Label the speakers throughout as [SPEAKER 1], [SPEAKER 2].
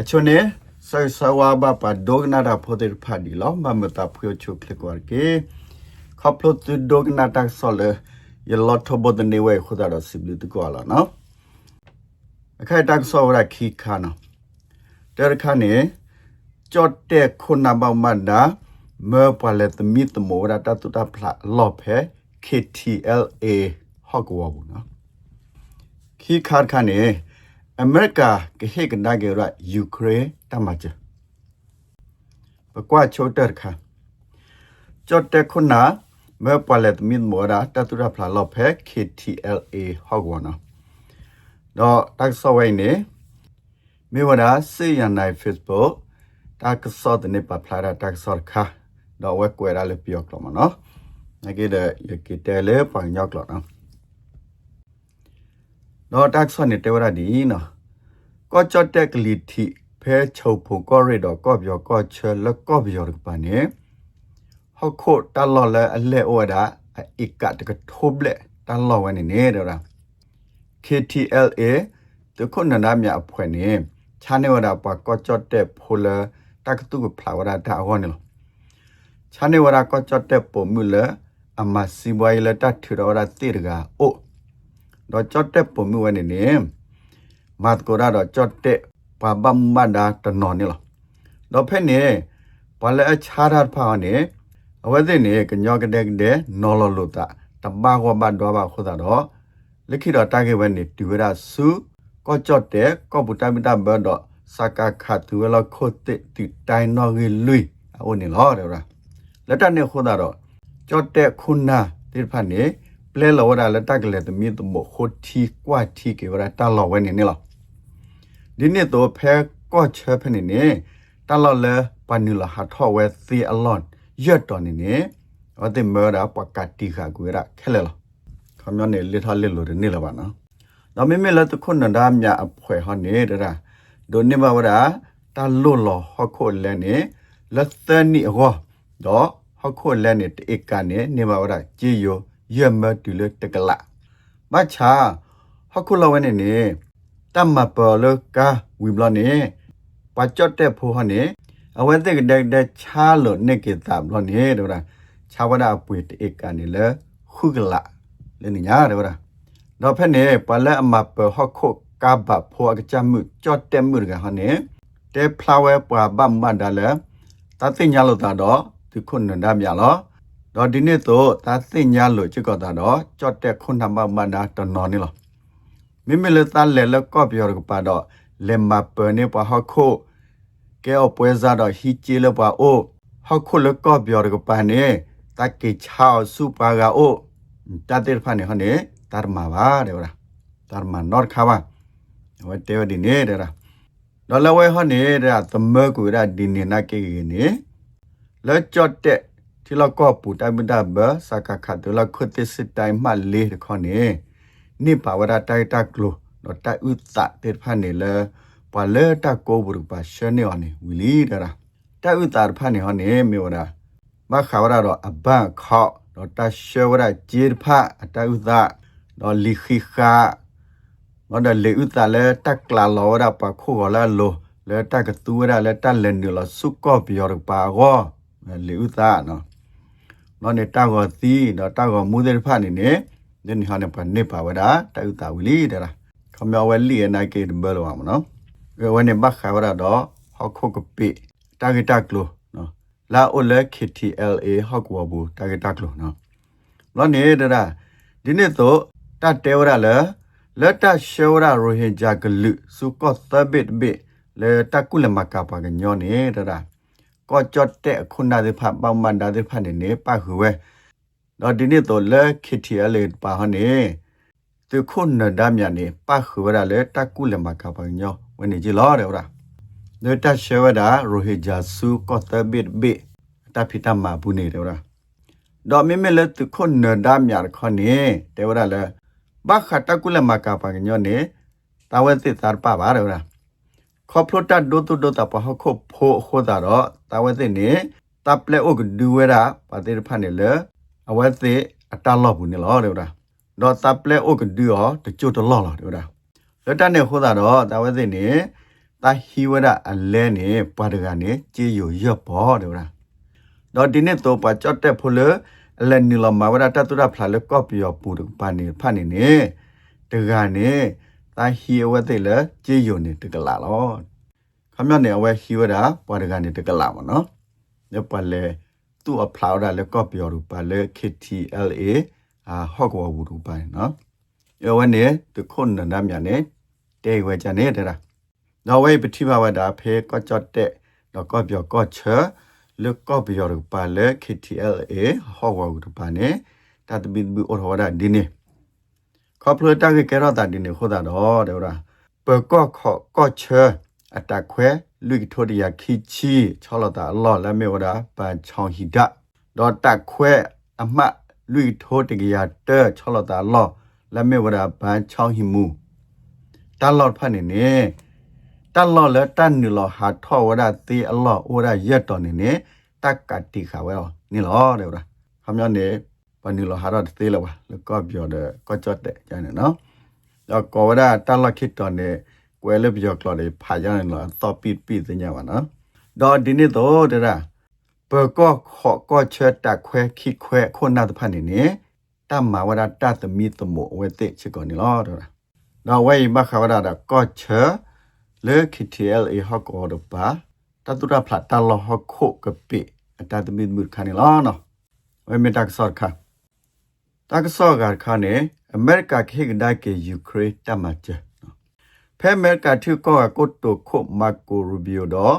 [SPEAKER 1] အချွနေဆောဆဝါဘပါဒိုဂနာတာဖိုတေဖာဒီလောမမတာဖွေချုခလကွာကေခပ်လို့တူဒိုဂနာတာဆောလေယလောထဘဒနေဝဲခဒါရစီဘလတကွာလာနော်အခိုင်တက်ဆောရခိခါနော်တဲခါနေကြော့တဲ့ခုနာဘမဒါမေပလက်တမီတမောရတာတူတာဖလာလော့ဖဲ KTLA ဟောက်ကွာဘူးနော်ခိခါခါနေ အမေရိကကဟေကနာဂေရယူကရိန်းတမချပကွာချိုတာခါကြော့တဲ့ခုနာမေပလက်မီမောရတာတူတာဖလာလော့ဖဲ KTLA ဟောက်ကွာနော်တော့တက်ဆောဝိုင်းနေမေဝဒါစေရန်နိုင် Facebook တာကစောတဲ့နေပဖလာတာတက်ဆောခါတော့ဝက်ကွယ်ရလေပြောကလမနော်ငါကတဲ့ရကိတဲလေပန်ရောက်လော နော်တော့တက်ဆောနေတေဝရဒီနော်ကောချတ်တက်ကလီတီဖဲချုပ်ဖို့ကောရတော့ကောပြောကောချလကောပြောရပါနေဟောခိုတလော်လဲအလဲဩဒါအိကတကထုဘလက်တလော်ဝနေနေတော့ KTLA တခုနနာမြအဖွဲနေချာနေဝဒါပကောချတ်တက်ဖိုလတကတုကဖလာဝဒါတာဟောနေလို့ချာနေဝဒါကောချတ်တက်ပုံမူလအမစီဘွိုင်လတထရဝဒါတိရကအို တော့ချတ်တက်ပုံမူဝနေနေမတ်ကိုရတော့ချတ်တက်ပဘမ်မဒါတနော်နေလို့တော့ဖက်နေဘာလဲချာရဖာနေအဝဲသိနေကညောကတဲ့တဲ့နော်လလို့တာတဘာကောဘတော့ဘာခေါ်တာတော့လက်ခိတော့တာကေဝဲနေတူရဆူကောချတ်တဲ့ကောပူတိုင်မတာဘတော့စကာခတ်သူလခိုတဲ့တီတိုင်နော်ကြီးလွိအိုနေလို့တယ်လားလက်တနဲ့ခေါ်တာတော့ချတ်တဲ့ခုနာတိဖတ်နေ ပလဲလော်ဒါလက်တကလေးတမီတမို့ခိုတီကွာတီကေဝရတာလော်ဝဲနေနေလားဒီနေ့တော့ဖဲကော့ချဖနေနေတလော်လဲပန်နူလာဟာထောဝဲစီအလွန်ရတ်တော်နေနေဝတ်မေရာပကတိခါကွေရခဲလဲလားခမနေလက်ထားလက်လို့နေလားပါနော်တော့မိမိလက်တခွန်းနဒါမြအဖွဲဟောနေတဲ့ရာဒိုနေမဝရာတလွတ်လောဟခုလဲနေလက်သနီဟောတော့ဟခုလဲနေတေကနေနေမဝရာကြည်ယော ရမတူလတကလာမချာဟခုလဝနေနေတမပလကဝီဘလနေပါချတ်တဲ့ဖိုးဟနေအဝဲတဲ့တဲ့တဲ့ချာလို့နေကေတာဘလနေတော့ရာချာဝဒအပွေတေကနေလေခုကလာလေညာတော့ရာတော့ဖက်နေပလက်အမပဟခုကဘဖိုအကချမှုချတ်တဲ့မှုကဟနေတဲဖလာဝဲပွာဘမ်မဒါလေတသိညာလို့တာတော့ဒီခုနန္ဒမြလော တော့ဒီနေ့တော့သာသိညာလို့ချစ်ကောတာတော့ချတ်တဲ့ခုနမမနာတနော်နေလောမိမိလက်သားလဲလက်ကော့ပြောရပါတော့လေမပနေပဟခုကဲအပွဲစားတော့ဟီချီလပါအိုဟခုလက်ကော့ပြောရပါနေတကိချောစူပါကအိုတတဲ့ဖာနေဟနေတာမာပါတဲ့လားတာမာနော့ခါပါဝတ်တဲဒီနေတဲ့လားတော့လဝဲဟနေတဲ့သမကူရဒီနေနာကေနေလက်ချတ်တဲ့ ที่เราก็ปูได้ไม่ได้เบอสากาขัดตัวเราคุติสิได้มาเลยทุกคนนี่นี่ป่าวดาได้ตากลัวเราได้อุตสะเด็ดพันนี่เลยป่าเลตาโกบุรุปาเชนนี่อันนี้วิลีเด้อได้อุตสะพันนี่อันนี้มีวดามาขาวดาเราอับบางขอเราได้เชื่อว่าจีรพะได้อุตสะเราลิขิกาเราได้เลอุตสะเลยตักลาเราได้ปะคู่กันแล้วโลแล้วตักตัวได้แล้วตักเลนเดียวเราสุกก็เปียร์ปา နော်နေတောက်ကောသီးတော့တောက်ကောမူတဲ့ဖာနေနေဒီနေ့ဟာနေပါနေပါဝဒါတောက်တာဝီလီတဲ့လားခမောဝဲလီနိုင်ကေဘယ်လိုအောင်နော်ဝဲနေဘခါဝရတော့ဟောက်ခုတ်ကပိတာဂက်တကလိုနော်လာအိုလက် KTLA ဟောက်ကောဘူးတာဂက်တကလိုနော်လောနေတဲ့လားဒီနေ့တော့တတဲဝရလဲလက်တရှေဝရရိုဟင်ဂျာဂလူစုကောသဘစ်ဘစ်လေတကုလမကပါကညောနေတဲ့လား ก็จอดแต่คุณนาดิพับางมันดาดิพันนี่ป้าหือเว้ดอดินี่ตัวเลิกคิดเทียเลยป้าฮนี่ตัวคุณนดามยานี่ป้าหือเวลาเลยตะกุเลมากาปังยอวันนี้จิล้อเด้อละเดตาเชวดาโรฮิจาสุก็ตะบิดบิตาพิตามาบุนี่เด้อละดอกไม่ไม่เลยตัวคุณนดามยาคนนี้เด้อละเลยบ้าขัดตะกุเลมากาปังยอนี่ตาเวติตาป้าบาเด้อละ ခေါပလိုတာဒိုတိုဒိုတာပဟခုဖိုခိုတာတော့တဝဲတဲ့နေတပ်လေအိုကဒူဝဲတာပါတဲ့ဖာနေလေအဝဲတဲ့အတလော့ဘူးနေလောတဲ့တာတော့တပ်လေအိုကဒူရောတချို့တလော့လောတဲ့တာလက်တနဲ့ခိုတာတော့တဝဲတဲ့နေတာဟီဝဒအလဲနေပါဒကနေကြေယိုရပေါ်တယ်ဗျာတော့ဒီနေ့တော့ပါကြတ်တဲ့ဖလအလဲနီလမဝဒတတူရဖလာလကော့ပီယောပူဒပါနေဖာနေနေတကနေ တာဟီဝတဲ့လေကြေယိုနေတကလာလောခမနေအဝဲဟီဝဒပါဒကနေတကလာမနော်ညပလဲသူ့အဖလာဒလေကော့ပီယောရပါလေ KTLA အာဟော့ကောဝူရပါနော်ယောဝနေတခွန်းနမ်းမြနေတေဝဲကြနေတဲ့နော်ဝဲပတိဘဝဒါဖေကော့ကြတ်တဲ့တော့ကော့ပြောကော့ချာလကော့ပြောရပါလေ KTLA ဟောဝူရပါနေတတ်ဘီဘီအော်ဟောဒါဒီနေ ကော့ပလတာကကရတာဒီနေခေါ်တာတော့တဲ့ရာပကော့ခော့ကော့ချာအတခွဲလူကထိုဒီယာခိချီချောလတာလော်လမေဝဒါပန်ချောင်းဟီဒဒေါ်တက်ခွဲအမတ်လူထိုတကရတဲချောလတာလော်လမေဝဒါပန်ချောင်းဟီမူတလော်ဖတ်နေနေတလော်လတန်နီလော်ဟာထောဝဒါတေအလော်ဝဒါရက်တော်နေနေတက်ကတိခါဝဲနီလော်တဲ့ဝဒါခမရနေ ပနီလော်ဟာရတေလောလကောပြောတဲ့ကောချတ်တဲ့ကျန်နေနော်တော့ကောဝဒါတလော်ခိတ်တော်နေကွယ်လပြောကလော်လေးဖာရနေလောတော့ပိပိစညာပါနော်တော့ဒီနေ့တော့တဲ့ရာပကောခော့ကောချက်တက်ခွဲခိခွဲခုနာတဖတ်နေနေတမ္မာဝဒတတမီတမောဝဲတဲ့ချကောနေလောတော့တော့ဝဲမခဝဒတာကောချလေခိတီအယ်အဟကောဒပါတတူရဖလာတလောဟခုကပိအတတမီမှုခနေလောနော်ဝဲမတက်ဆော့ခါ တက်ဆော့ကခါနေအမေရိကခေကဒါကေယူကရိတမချဖဲအမေရိကထုကောကုတ်တိုခုမာကိုရူဘီယိုတော့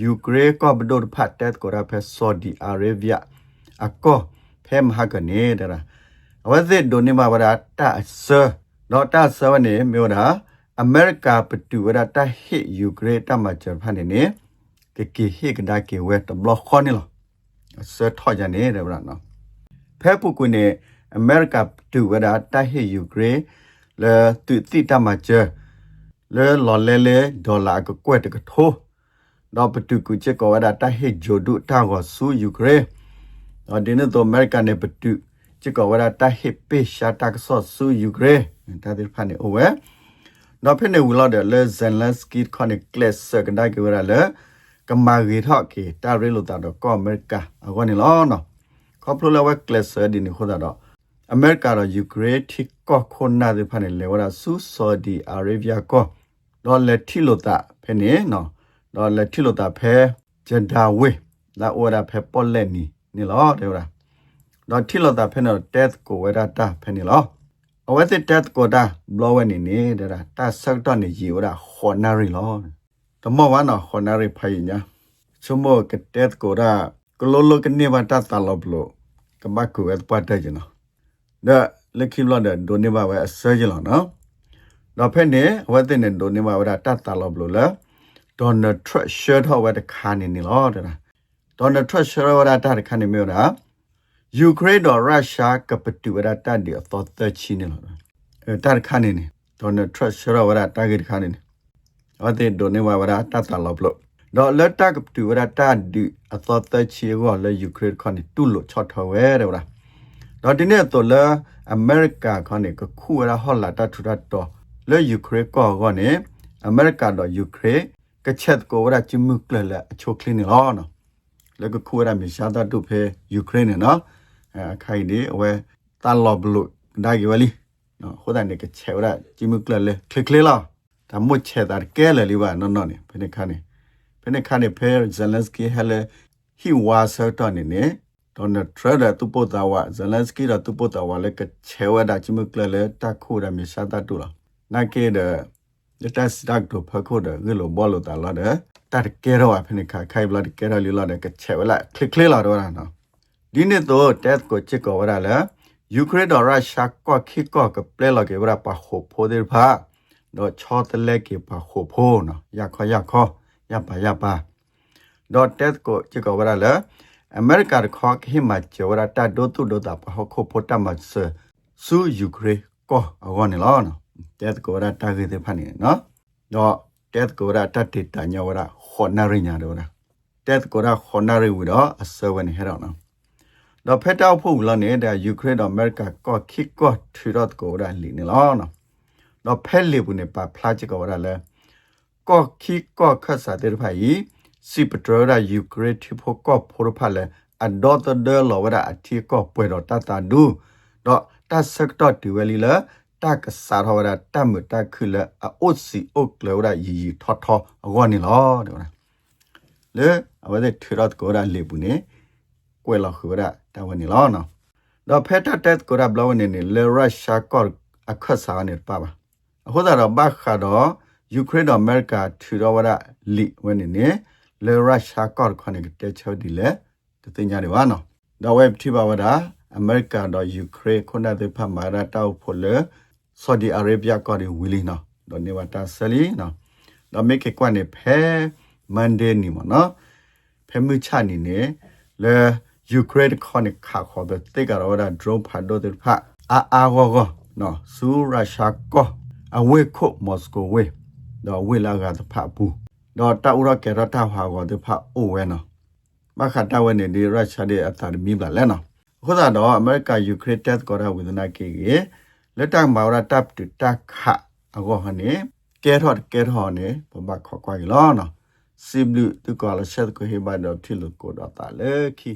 [SPEAKER 1] ယူကရိကောဘဒိုဖတ်တက်ကိုရဖဲဆော်ဒီအာရေဗျအကောဖဲမဟာကနေဒရာဝဇစ်ဒိုနေမဝရတာဆာတော့တာဆာဝနေမြို့တာအမေရိကပတူဝရတာဟိယူကရိတမချဖန်နေကေကေဟိကဒါကေဝဲတဘလခေါနေလောဆာထောကြနေတယ်ဗျာနော်ဖဲပုကွနေ အမေရိကပတူဝရတာဟိယူကရိလေတူတိတမချလေလော်လဲလဲဒေါ်လာကကွက်တကထိုးတော့ပတူကူချက်ကောဝဒတာဟိဂျိုဒုတာကိုဆူယူကရဲတော့ဒီနေ့တော့အမေရိကန်နဲ့ပတူချက်ကောဝဒတာဟိပေရှာတာကဆောဆူယူကရဲဒါဒီဖာနေအိုဝဲတော့ဖိနေဝလာတဲ့လေဇန်လန်စကီခေါနိကလစ်စကဒါကေဝရလေကမာဂီထော့ကေတာရီလိုတာတော့ကောအမေရိကအဝနေလောနော်ခေါပလိုလဝဲကလစ်စဒီနေခေါ်တာတော့ အမေရိကတော့ယူကရိန်းထိကောခွန်နာဒီဖာနေလေဝရဆူဆော်ဒီအာရေဗျကောတော့လက်ထီလိုတာဖိနေနော်တော့လက်ထီလို့တာဖဲဂျန်ဒါဝေလာအိုရာဖဲပေါ်လက်နီနီလောတဲ့ရာတော့ထီလို့တာဖဲနော်တက်ကိုဝရတာဖဲနီလောအဝဲတဲ့တက်ကိုတာဘလောဝဲနေနေတဲ့ရာတာဆက်တော့နေကြီးဝရခေါ်နာရီလောတမောဝါနော်ခေါ်နာရီဖိုင်ညာချုံမောကတက်ကိုရာကလောလောကနေဘာတာတလောဘလောကမကူဝဲပတ်တဲ့ကျနော် ဒါလက်ခိလောတဲ့ဒိုနေဘာဝဲအစဲကျလောနော်တော့ဖဲနေဝဲတဲ့နေဒိုနေဘာဝရတာတလောဘလောလားဒေါ်နယ်ထရက်ရှယ်တော့ဝတ်ခါနေနေလို့တဲ့ဒေါ်နယ်ထရက်ရှယ်ဝတ်တာတခါနေမျိုးလားယူကရိန်းတော့ရုရှားကပတူဝတ်တာဒီအသောသချီနေလို့အဲတခါနေနေဒေါ်နယ်ထရက်ရှယ်ဝတ်တာကခါနေနေအတဲ့ဒိုနေဝတ်တာတတလို့လို့တော့လက်တကပတူဝတ်တာဒီအသောသချီကိုလည်းယူကရိန်းခါနေတူလို့ချော့ထော်ဝဲတဲ့လား တော့ဒီနေ့တော့လေအမေရိကခါနေကခုရဟောလာတထူတတော့လေယူကရိန်းကောကနေအမေရိကတော့ယူကရိန်းကချက်ကိုရချမှုကလလအချိုကလင်းနော်နော်လကခုရမြေရှာတာတုဖေယူကရိန်းနော်အခိုင်ဒီအဝဲတလောဘလုဒါကြီးဝလီနော်ဟိုတန်ကချက်ရချမှုကလလခလကလလာဒါမွချက်တာကဲလေလီပါနော်နော်နေဖနေခါနေဖနေခါနေဖေဇလန်စကီဟဲလေဟီဝါဆာတန်နေ ဒေါ်နယ်ထရဒါတူပိုတာဝဇလန်စကီရာတူပိုတာဝလေကချေဝဒါချမှုကလလတခုရမြေရှာတာတူလာနာကေတဲ့လက်တစတက်တို့ဖခုတဲ့ဂလိုဘောလို့တာလာတဲ့တတ်ကဲတော့အဖနိခါခိုင်ဘလာကဲရလီလာတဲ့ကချဲဝလာခလစ်ခလလာတော့နော်ဒီနေ့တော့တက်ကိုချစ်ကောဝရလာယူကရိန်းတော့ရုရှားကခိကောကပလဲလာကေဝရပါခိုဖိုဒေဖာတော့ချောတလက်ကေပါခိုဖိုနော်ရခရခရပါရပါတော့တက်ကိုချစ်ကောဝရလာ အမေရိကခေါ်ခိမချဝရတာဒိုတုဒိုတာပါခိုဖိုတမတ်ဆဆူယူကရိန်းကောအဝနေလောနော်တက်ကိုရတာကေတဲ့ဖာနေနော်တော့တက်ကိုရတတိတညဝရခေါနာရိညာတော့တက်ကိုရခေါနာရိဝတော့အစဝနေဟဲတော့နော်တော့ဖက်တောက်ဖို့လာနေတဲ့ယူကရိန်းတော့အမေရိကကောခိကောထီရတ်ကိုရလီနေလောနော်တော့ဖက်လေဘူးနေပါဖလာချစ်ကိုရလဲကော့ခိကော့ခတ်စာတဲ့ဖိုင် စီပထရာယူကရိတီဖိုကော့ဖိုရဖာလေအဒေါ်တဒလောဝရအတီကော့ပွေတော့တတာဒူတော့တဆက်တော့ဒီဝဲလီလာတကစားဟောရတမတခုလအိုစီအိုကလောရယီယီထောထောအကောနီလောတဲ့လေအဝဲတဲ့ထရတ်ကိုရလေဘူးနေကွဲလောက်ခူရတဝနီလောနော်တော့ဖက်တတက်ကိုရဘလဝနေနေလေရရှာကော့အခတ်စားနေပါပါအခုတော့ဘခါတော့ယူကရိန်းတော့အမေရိကထူတော့ဝရလီဝနေနေ လေရရှာကော့ခနဲ့တဲချောဒီလေတသိညာတွေပါနော်တော့ဝက်ထိပါဝဒါအမေရိကန်တော့ယူကရိန်းခုနတဲ့ဖတ်မာရတောက်ဖို့လေဆော်ဒီအာရေဗျကောဒီဝီလီနော်တော့နေဝတာဆလီနော်တော့မိကေကွနဲ့ဖဲမန်ဒေးနီမနော်ဖဲမှုချနီနေလေယူကရိန်းခေါနခါခေါ်တဲ့တေကတော့ဒါ drone ဖတ်တော့တဲ့ဖတ်အာအာဝဂနော်ဆူရရှာကောအဝေခုမော်စကိုဝေတော့ဝေလာကတဖတ်ဘူး တော့တာဥရကေရတာဟာကောတဖတ်အိုဝဲနော်မခတာဝဲနေဒီရုရှားရဲ့အတာမီဘလာလဲနော်ခုသာတော့အမေရိကယူကရိန်းတက်ကောရဝိဒနာကေကေလက်တမာရတပ်တတက်ခအကောဟနေကဲထော့ကဲထော့နေဘဘခေါ်ကွာလောနော်စိဘလူတူကောလရှက်ကိုဟေဘါတော့ထီလူကိုတော့တာလေခီ